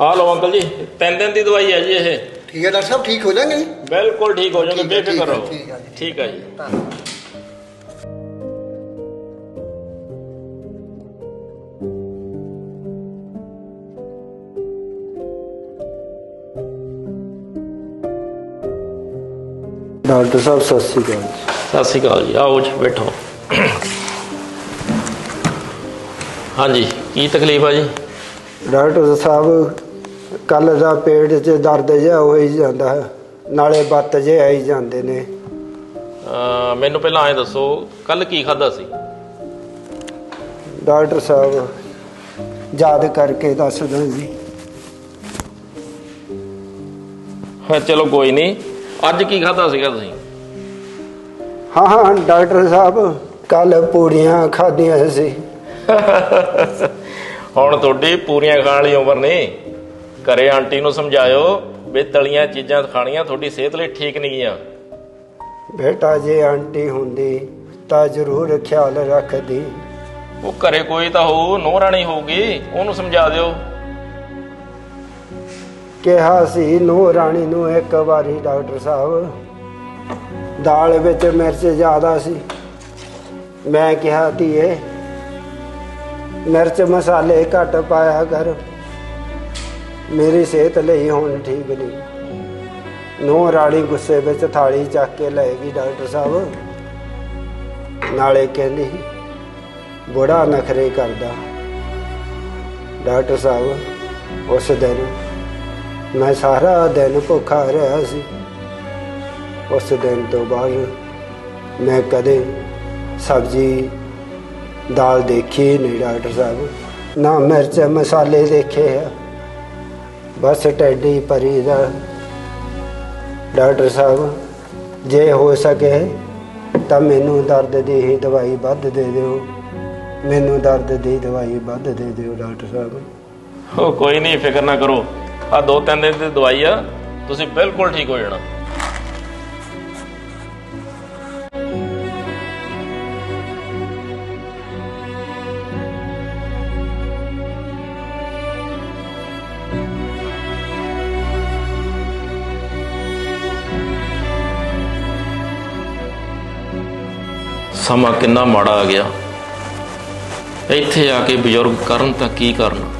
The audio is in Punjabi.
ਆ ਲਓ ਅੰਕਲ ਜੀ ਤਿੰਨ ਦਿਨ ਦੀ ਦਵਾਈ ਹੈ ਜੀ ਇਹ। ਠੀਕ ਹੈ ਡਾਕਟਰ ਸਾਹਿਬ ਠੀਕ ਹੋ ਜਾਣਗੇ ਜੀ? ਬਿਲਕੁਲ ਠੀਕ ਹੋ ਜਾਓਗੇ ਬੇਫਿਕਰ ਰਹੋ। ਠੀਕ ਹੈ ਜੀ। ਠੀਕ ਹੈ। ਜੀ। ਡਾਕਟਰ ਸਾਹਿਬ ਸਤਿ ਸ਼੍ਰੀ ਅਕਾਲ ਜੀ। ਸਤਿ ਸ਼੍ਰੀ ਅਕਾਲ ਜੀ ਆਓ ਜੀ ਬੈਠੋ। ਹਾਂਜੀ ਕੀ ਤਕਲੀਫ ਆ ਜੀ? ਡਾਕਟਰ ਸਾਹਿਬ ਕੱਲ ਦਾ ਪੇਟ 'ਚ ਦਰਦ ਜਿਹਾ ਹੋਈ ਜਾਂਦਾ ਹੈ ਨਾਲੇ ਬੱਤ ਜੇ ਆਈ ਜਾਂਦੇ ਨੇ। ਅਹ ਮੈਨੂੰ ਪਹਿਲਾਂ ਐਂ ਦੱਸੋ ਕੱਲ ਕੀ ਖਾਦਾ ਸੀ? ਡਾਕਟਰ ਸਾਹਿਬ ਯਾਦ ਕਰਕੇ ਦੱਸ ਦਿਓ ਜੀ। ਹਾਂ ਚਲੋ ਕੋਈ ਨਹੀਂ। ਅੱਜ ਕੀ ਖਾਦਾ ਸੀਗਾ ਤੁਸੀਂ? ਹਾਂ ਹਾਂ ਡਾਕਟਰ ਸਾਹਿਬ ਕੱਲ ਪੂੜੀਆਂ ਖਾਧੀਆਂ ਸੀ। ਹੁਣ ਤੁਹਾਡੀ ਪੂਰੀਆਂ ਖਾਣ ਵਾਲੀ ਉਮਰ ਨਹੀਂ। ਘਰੇ ਆਂਟੀ ਨੂੰ ਸਮਝਾਇਓ ਵੀ ਤਲੀਆਂ ਚੀਜ਼ਾਂ ਖਾਣੀਆਂ ਤੁਹਾਡੀ ਸਿਹਤ ਲਈ ਠੀਕ ਨਹੀਂ ਗੀਆਂ ਬੇਟਾ ਜੇ ਆਂਟੀ ਹੁੰਦੀ ਤਾਂ ਜ਼ਰੂਰ ਖਿਆਲ ਰੱਖਦੀ। ਉਹ ਘਰੇ ਕੋਈ ਤਾਂ ਹੋਊ ਨੋਹ ਰਾਣੀ ਹੋਊਗੀ ਉਹਨੂੰ ਸਮਝਾ ਦਿਓ। ਕਿਹਾ ਸੀ ਨੂੰਹ ਰਾਣੀ ਨੂੰ ਇੱਕ ਵਾਰੀ ਡਾਕਟਰ ਸਾਹਿਬ। ਦਾਲ ਵਿੱਚ ਮਿਰਚ ਜ਼ਿਆਦਾ ਸੀ। ਮੈਂ ਕਿਹਾ ਧੀਏ ਮਿਰਚ ਮਸਾਲੇ ਘੱਟ ਪਾਇਆ ਕਰ। ਮੇਰੀ ਸਿਹਤ ਲਈ ਹੁਣ ਠੀਕ ਨਹੀਂ। ਨੂੰਹ ਰਾਣੀ ਗੁੱਸੇ ਵਿੱਚ ਥਾਲੀ ਚੱਕ ਕੇ ਲੈ ਗਈ ਡਾਕਟਰ ਸਾਹਿਬ। ਨਾਲੇ ਕਹਿੰਦੀ, ਬੜਾ ਨਖਰੇ ਕਰਦਾ। ਡਾਕਟਰ ਸਾਹਿਬ, ਉਸ ਦਿਨ ਮੈਂ ਸਾਰਾ ਦਿਨ ਭੁੱਖਾ ਰਿਹਾ ਸੀ। ਉਸ ਦਿਨ ਤੋਂ ਬਾਅਦ ਮੈਂ ਕਦੇ ਸਬਜ਼ੀ ਦਾਲ ਦੇਖੀ ਨਹੀਂ ਡਾਕਟਰ ਸਾਹਿਬ। ਨਾ ਮਿਰਚ ਮਸਾਲੇ ਦੇਖੇ ਆ ਬਸ ਟੈਡੀ ਪਰੀ ਦਾ। ਡਾਕਟਰ ਸਾਹਿਬ, ਜੇ ਹੋ ਸਕੇ ਤਾਂ ਮੈਨੂੰ ਦਰਦ ਦੀ ਹੀ ਦਵਾਈ ਵੱਧ ਦੇ ਦਿਓ। ਮੈਨੂੰ ਦਰਦ ਦੀ ਦਵਾਈ ਵੱਧ ਦੇ ਦਿਓ ਡਾਕਟਰ ਸਾਹਿਬ। ਉਹ ਕੋਈ ਨਹੀਂ, ਫਿਕਰ ਨਾ ਕਰੋ। ਆ ਦੋ ਤਿੰਨ ਦਿਨ ਦੀ ਦਵਾਈ ਆ, ਤੁਸੀਂ ਬਿਲਕੁਲ ਠੀਕ ਹੋ ਜਾਣਾ। ਸਮਾਂ ਕਿੰਨਾ ਮਾੜਾ ਆ ਗਿਆ। ਇੱਥੇ ਆ ਕੇ ਬਜ਼ੁਰਗ ਕਰਨ ਤਾਂ ਕੀ ਕਰਨ?